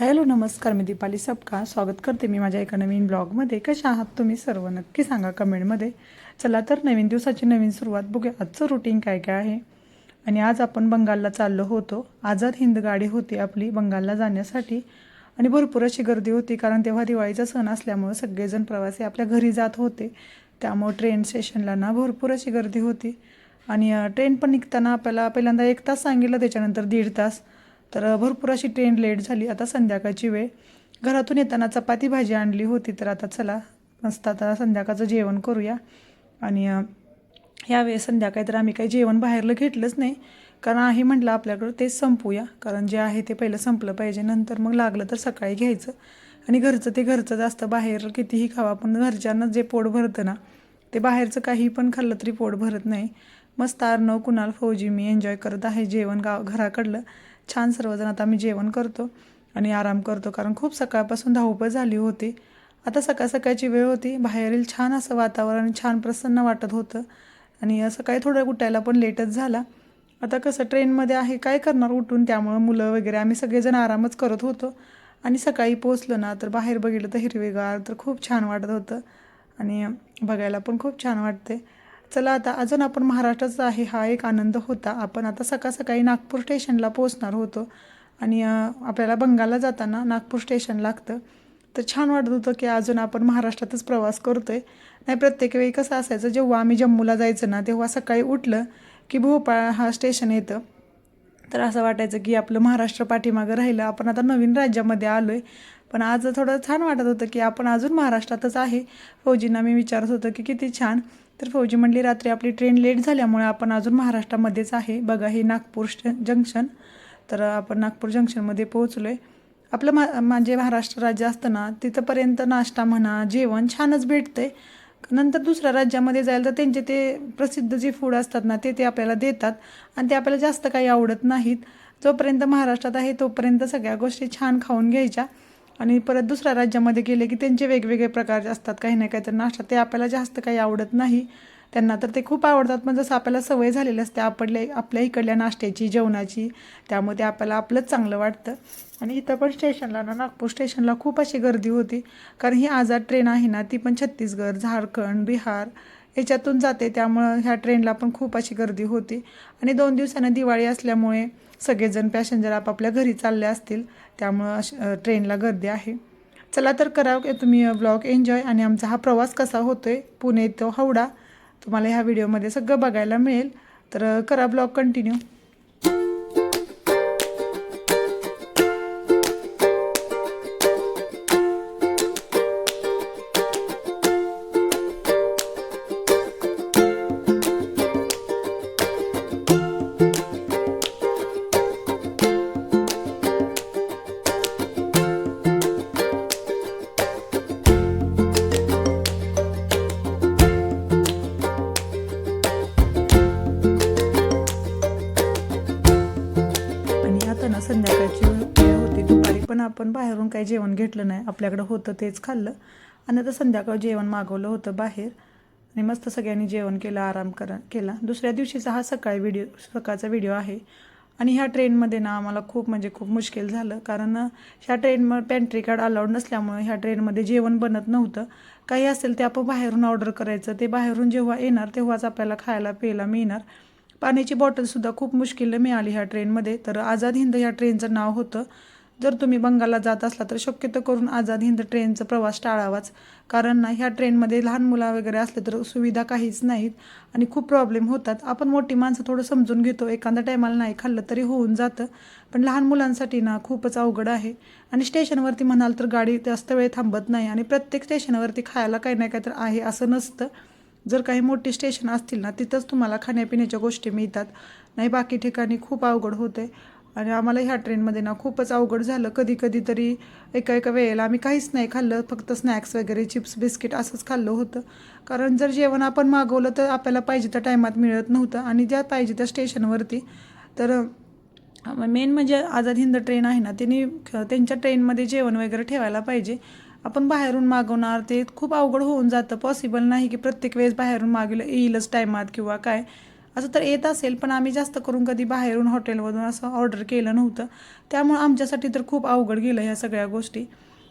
Hello नमस्कार मी दीपाली सबका स्वागत करते मी माझ्या एका नवीन ब्लॉगमध्ये. कशा आहात तुम्ही सर्व? नक्की सांगा कमेंटमध्ये. चला तर नवीन दिवसाची नवीन सुरुवात बघूया. आजचं रुटीन काय काय आहे? आणि आज आपण बंगालला चाललो होतो. आझाद हिंद गाडी होती आपली बंगालला जाण्यासाठी. आणि भरपूर अशी गर्दी होती कारण तेव्हा दिवाळीचा सण असल्यामुळं सगळेजण प्रवासी आपल्या घरी जात होते. त्यामुळं ट्रेन स्टेशनला ना भरपूर अशी गर्दी होती. आणि ट्रेन पण निघताना आपल्याला पहिल्यांदा एक तास सांगितलं त्याच्यानंतर दीड तास. तर भरपूर अशी ट्रेन लेट झाली. आता संध्याकाळची वेळ. घरातून येताना चपाती भाजी आणली होती. तर आता चला मस्त आता संध्याकाळचं जेवण करूया. आणि अ, यावेळेस संध्याकाळी तर आम्ही काही जेवण बाहेरलं घेतलंच नाही. कारण आहे म्हटलं आपल्याकडं तेच संपूया. कारण जे आहे ते पहिलं संपलं पाहिजे. नंतर मग लागलं तर सकाळी घ्यायचं. आणि घरचं ते घरचं जास्त बाहेर कितीही खावा पण घरच्यांना जे पोट भरतं ना ते बाहेरचं काही पण खाल्लं तरी पोट भरत नाही. मस्त आर्नव कुणाल फौजी मी एन्जॉय करत आहे. जेवण गाव घराकडलं. छान सर्वजण आता मी जेवण करतो आणि आराम करतो कारण खूप सकाळपासून धावपळ झाली होती. आता सकाळ सकाळची वेळ होती. बाहेरील छान असं वातावरण छान प्रसन्न वाटत होतं. आणि सकाळी थोडं उठायला पण लेटच झाला. आता कसं ट्रेनमध्ये आहे काय करणार उठून? त्यामुळं मुलं वगैरे आम्ही सगळेजण आरामच करत होतो. आणि सकाळी पोचलो ना तर बाहेर बघितलं तर हिरवेगार तर खूप छान वाटत होतं. आणि बघायला पण खूप छान वाटते चला आता अजून आपण महाराष्ट्राचा आहे हा एक आनंद होता. आपण आता सकाळ सकाळी नागपूर स्टेशनला पोचणार होतो. आणि आपल्याला बंगालला जाताना नागपूर स्टेशन लागतं. तर छान वाटत होतं की अजून आपण महाराष्ट्रातच प्रवास करतो आहे नाही प्रत्येक वेळी कसं असायचं जेव्हा आम्ही जम्मूला जायचं ना तेव्हा सकाळी उठलं की भोपाळ हा स्टेशन येतं. तर असं वाटायचं की आपलं महाराष्ट्र पाठीमागं राहिलं. आपण आता नवीन राज्यामध्ये आलो आहे पण आज थोडं छान वाटत होतं की आपण अजून महाराष्ट्रातच आहे. फौजींना मी विचारत होतं की किती छान. तर फौजी म्हणली रात्री आपली ट्रेन लेट झाल्यामुळे आपण अजून महाराष्ट्रामध्येच आहे. बघा हे नागपूर स्टे जंक्शन तर आपण नागपूर जंक्शनमध्ये पोहोचलो आहे आपलं मा म्हणजे महाराष्ट्र राज्य असतं ना तिथंपर्यंत नाश्ता म्हणा जेवण छानच भेटतंय. नंतर दुसऱ्या राज्यामध्ये जायला तर त्यांचे ते प्रसिद्ध जे फूड असतात ना ते ते आपल्याला देतात. आणि ते आपल्याला जास्त काही आवडत नाहीत. जोपर्यंत महाराष्ट्रात आहे तोपर्यंत सगळ्या गोष्टी छान खाऊन घ्यायच्या. आणि परत दुसऱ्या राज्यामध्ये गेले की त्यांचे वेगवेगळे प्रकारचे असतात काही ना काही तर नाश्ता. ते आपल्याला जास्त काही आवडत नाही. त्यांना तर ते खूप आवडतात पण जसं आपल्याला सवय झालेली असते आपल्या आपल्या इकडल्या नाश्त्याची जेवणाची त्यामुळे ते आपल्याला आपलंच चांगलं वाटतं. आणि इथं पण स्टेशनला ना नागपूर स्टेशनला खूप अशी गर्दी होती. कारण ही आझाद ट्रेन आहे ना ती पण छत्तीसगड झारखंड बिहार ह्याच्यातून जाते. त्यामुळं ह्या ट्रेनला पण खूप अशी गर्दी होती. आणि दोन दिवसानं दिवाळी असल्यामुळे सगळेजण पॅसेंजर आपापल्या घरी चालले असतील. त्यामुळं अश- ट्रेनला गर्दी आहे. चला तर करा तुम्ही ब्लॉग एन्जॉय? आणि आमचा हा प्रवास कसा होतो आहे पुणे तो हावडा. तुम्हाला ह्या व्हिडिओमध्ये सगळं बघायला मिळेल. तर करा ब्लॉग कंटिन्यू. आपण बाहेरून काही जेवण घेतलं नाही आपल्याकडं होतं तेच खाल्लं. आणि आता संध्याकाळ जेवण मागवलं होतं बाहेर. आणि मस्त सगळ्यांनी जेवण केलं आराम करा केला. दुसऱ्या दिवशीचा हा सकाळी व्हिडिओ सकाळचा व्हिडिओ आहे. आणि ह्या ट्रेनमध्ये ना आम्हाला खूप म्हणजे खूप मुश्किल झालं. कारण ह्या ट्रेनमध्ये पॅन्ट्री कार्ड अलाउड नसल्यामुळे ह्या ट्रेनमध्ये जेवण बनत नव्हतं. काही असेल ते आपण बाहेरून ऑर्डर करायचं. ते बाहेरून जेव्हा येणार तेव्हाच आपल्याला खायला प्यायला मिळणार. पाण्याची बॉटलसुद्धा खूप मुश्किलनं मिळाली ह्या ट्रेनमध्ये. तर आझाद हिंद ह्या ट्रेनचं नाव होतं. जर तुम्ही बंगालला जात असला तर शक्यतो करून आझाद हिंद ट्रेनचा प्रवास टाळावाच. कारण ना ह्या ट्रेनमध्ये लहान मुला वगैरे असले तर सुविधा काहीच नाहीत आणि खूप प्रॉब्लेम होतात. आपण मोठी माणसं थोडं समजून घेतो. एखाद्या टायमाला नाही खाल्लं तरी होऊन जातं. पण लहान मुलांसाठी ना खूपच अवघड आहे. आणि स्टेशनवरती म्हणाल तर गाडी जास्त वेळ थांबत नाही आणि प्रत्येक स्टेशनवरती खायला काही ना काही तर आहे असं नसतं. जर काही मोठी स्टेशन असतील ना तिथंच तुम्हाला खाण्यापिण्याच्या गोष्टी मिळतात. नाही बाकी ठिकाणी खूप अवघड होते आणि आम्हाला ह्या ट्रेनमध्ये ना खूपच अवघड झालं. कधी कधी तरी एका एका वेळेला आम्ही काहीच नाही खाल्लं फक्त स्नॅक्स वगैरे चिप्स बिस्किट असंच खाल्लं होतं. कारण जर जेवण आपण मागवलं तर आपल्याला पाहिजे त्या टायमात मिळत नव्हतं आणि ज्या पाहिजे त्या स्टेशनवरती तर मेन म्हणजे आझाद हिंद ट्रेन आहे ना त्यांनी त्यांच्या ट्रेनमध्ये जेवण वगैरे ठेवायला पाहिजे. आपण बाहेरून मागवणार ते खूप अवघड होऊन जातं. पॉसिबल नाही की प्रत्येक वेळेस बाहेरून मागवलं येईलच टायमात किंवा काय. असं तर येत असेल पण आम्ही जास्त करून कधी बाहेरून हॉटेलमधून असं ऑर्डर केलं नव्हतं. त्यामुळं आमच्यासाठी तर खूप अवघड गेलं ह्या सगळ्या गोष्टी.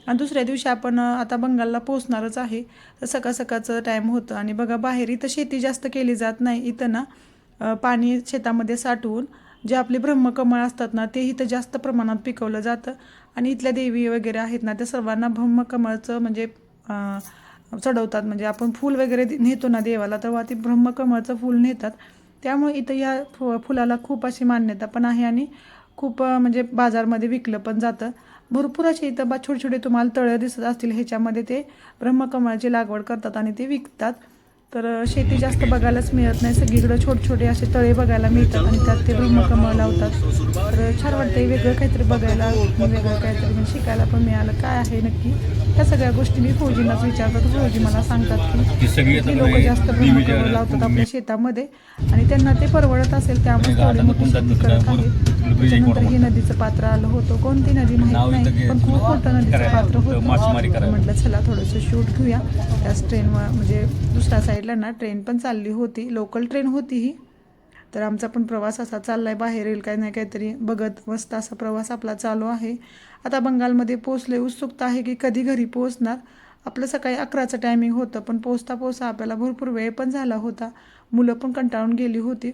आणि दुसऱ्या दिवशी आपण आता बंगालला पोचणारच आहे. तर सकाळ सकाळचं टाईम होतं. आणि बघा बाहेर इथं शेती जास्त केली जात नाही. इथं ना पाणी शेतामध्ये साठवून जे आपले ब्रह्मकमळ असतात ना ते इथं जास्त प्रमाणात पिकवलं जातं. आणि इथल्या देवी वगैरे आहेत ना त्या सर्वांना ब्रह्मकमळचं म्हणजे चढवतात. म्हणजे आपण फूल वगैरे नेतो ना देवाला तेव्हा ते ब्रह्मकमळचं फूल नेतात. त्यामुळे इथं या फु फुलाला खूप अशी मान्यता पण आहे आणि खूप म्हणजे बाजारमध्ये विकलं पण जातं. भरपूर असे इथं बा छोटे छोटे तुम्हाला तळं दिसत असतील ह्याच्यामध्ये ते ब्रह्मकमळाची लागवड करतात आणि ते विकतात. तर शेती जास्त बघायलाच मिळत नाही. सगळीकडे छोटे छोटे असे तळे बघायला मिळतात आणि त्यात ते ब्रह्मकमळ लावतात. तर छान वाटतं वेगळं काहीतरी बघायला वेगळं काहीतरी म्हणजे शिकायला पण मिळालं. काय आहे नक्की? त्या सगळ्या गोष्टी मी फौजींनाच विचारतात. फौजी मला सांगतात की ती लोक नाही, जास्त ब्रह्मकमळ लावतात आपल्या शेतामध्ये आणि त्यांना ते परवडत असेल त्यामुळे म्हणजे थोडी मोठी शेती करत आहेत एक त्याच्यानंतर ही नदीचं पात्र आलं होतं. कोणती नदी माहीत नाही. पण खूप मोठं नदीचं पात्र होतं. म्हटलं चला थोडंसं शूट घेऊया. त्याच ट्रेनवर म्हणजे दुसऱ्या साईडला ना ट्रेन पण चालली होती. लोकल ट्रेन होती ही. तर आमचा पण प्रवास असा चाललाय. बाहेर येईल काही नाही काहीतरी बघत मस्त असा प्रवास आपला चालू आहे. आता बंगालमध्ये पोचले उत्सुकता आहे की कधी घरी पोहोचणार? आपलं सकाळी अकराचं टायमिंग होतं पण पोचता पोचता आपल्याला भरपूर वेळ पण झाला होता. मुलं पण कंटाळून गेली होती.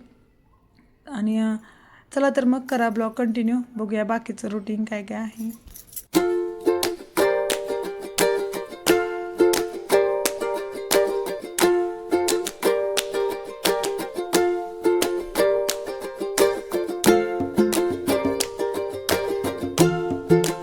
आणि चला तर मग करा ब्लॉग कंटिन्यू बघूया बाकीचं रुटीन काय काय आहे. आणि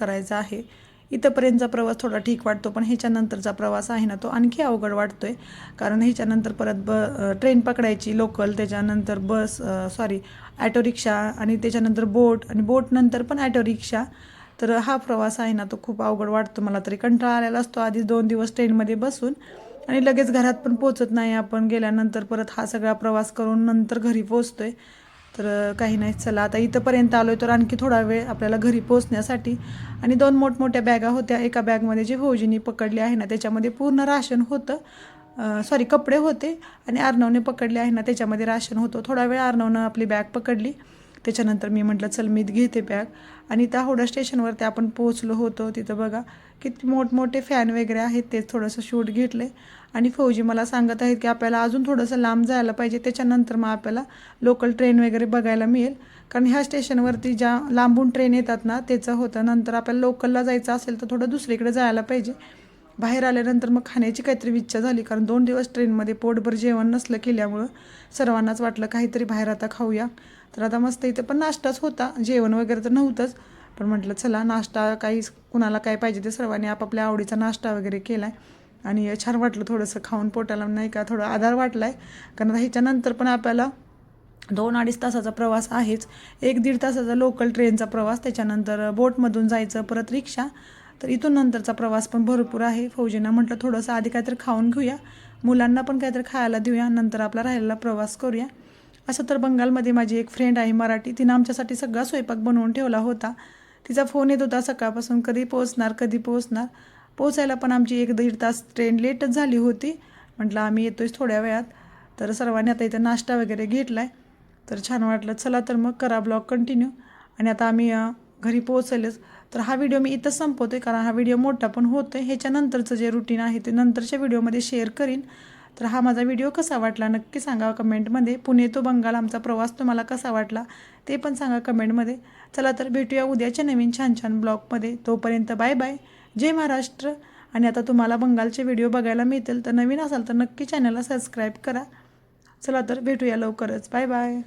करायचा आहे. इथंपर्यंतचा प्रवास थोडा ठीक वाटतो पण ह्याच्यानंतरचा प्रवास आहे ना तो आणखी अवघड वाटतो आहे कारण ह्याच्यानंतर परत ब ट्रेन पकडायची लोकल त्याच्यानंतर बस सॉरी ॲटो रिक्षा आणि त्याच्यानंतर बोट आणि बोटनंतर पण ॲटो रिक्षा तर हा प्रवास आहे ना तो खूप अवघड वाटतो. मला तरी कंटाळा आलेला असतो आधी दोन दिवस ट्रेनमध्ये बसून. आणि लगेच घरात पण पोचत नाही आपण. गेल्यानंतर परत हा सगळा प्रवास करून नंतर घरी पोचतोय तर काही नाही चला. आता इथंपर्यंत आलो आहे तर आणखी थोडा वेळ आपल्याला घरी पोचण्यासाठी आणि दोन मोठमोठ्या बॅगा होत्या. एका बॅगमध्ये जे फौजीनी पकडली आहे ना त्याच्यामध्ये पूर्ण राशन होतं. सॉरी कपडे होते. आणि अर्णवने पकडले आहे ना त्याच्यामध्ये राशन होतं. थोडा वेळ अर्णवनं आपली बॅग पकडली. त्याच्यानंतर मी म्हटलं चल मी घेते बॅग आणि त्या होडा स्टेशनवरती आपण पोहोचलो होतो तिथं बघा किती मोठमोठे फॅन वगैरे आहेत ते थोडंसं शूट घेतले. आणि फौजी मला सांगत आहेत की आपल्याला अजून थोडंसं लांब जायला पाहिजे त्याच्यानंतर मग आपल्याला लोकल ट्रेन वगैरे बघायला मिळेल. कारण ह्या स्टेशनवरती ज्या लांबून ट्रेन येतात ना त्याचं होतं. नंतर आपल्याला लोकलला जायचं असेल तर थोडं दुसरीकडे जायला पाहिजे. बाहेर आल्यानंतर मग खाण्याची काहीतरी इच्छा झाली कारण दोन दिवस ट्रेनमध्ये पोटभर जेवण नसलं केल्यामुळं सर्वांनाच वाटलं काहीतरी बाहेर आता खाऊया. तर आता मस्त इथे पण नाश्ताच होता. जेवण वगैरे तर नव्हतंच. पण म्हटलं चला नाश्ता काही कुणाला काय पाहिजे ते सर्वांनी आपापल्या आवडीचा नाश्ता वगैरे केला आहे आणि छान वाटलं थोडंसं खाऊन पोटाला नाही का थोडं आधार वाटला आहे कारण आता ह्याच्यानंतर पण आपल्याला दोन अडीच तासाचा प्रवास आहेच. एक दीड तासाचा लोकल ट्रेनचा प्रवास त्याच्यानंतर बोटमधून जायचं परत रिक्षा. तर इथून नंतरचा प्रवास पण भरपूर आहे. फौजींना म्हटलं थोडंसं आधी काहीतरी खाऊन घेऊया. मुलांना पण काहीतरी खायला देऊया. नंतर आपला राहिलेला प्रवास करूया. असं तर बंगालमध्ये माझी एक फ्रेंड आहे मराठी. तिनं आमच्यासाठी सगळा स्वयंपाक बनवून ठेवला होता. तिचा फोन येत होता सकाळपासून कधी पोहोचणार कधी पोहोचणार? पोहोचायला पण आमची एक दीड तास ट्रेन लेटच झाली होती. म्हटलं आम्ही येतोच थोड्या वेळात. तर सर्वांनी आता इथं नाश्ता वगैरे घेतला आहे तर छान वाटलं. चला तर मग करा ब्लॉग कंटिन्यू आणि आता आम्ही घरी पोहोचलेच. तर हा व्हिडिओ मी इथंच आहे कारण हा व्हिडिओ मोठा पण होतो आहे ह्याच्यानंतरचं जे रुटीन आहे ते नंतरच्या व्हिडिओमध्ये शेअर करीन. तर हा माझा व्हिडिओ कसा वाटला? नक्की सांगा कमेंटमध्ये पुणे तो बंगाल आमचा प्रवास तुम्हाला कसा वाटला? ते पण सांगा कमेंटमध्ये चला तर भेटूया उद्याच्या नवीन छान छान ब्लॉगमध्ये तोपर्यंत बाय बाय जय महाराष्ट्र. आणि आता तुम्हाला बंगालचे व्हिडिओ बघायला मिळतील. तर नवीन असाल तर नक्की चॅनलला सबस्क्राईब करा. चला तर भेटूया लवकरच. Bye bye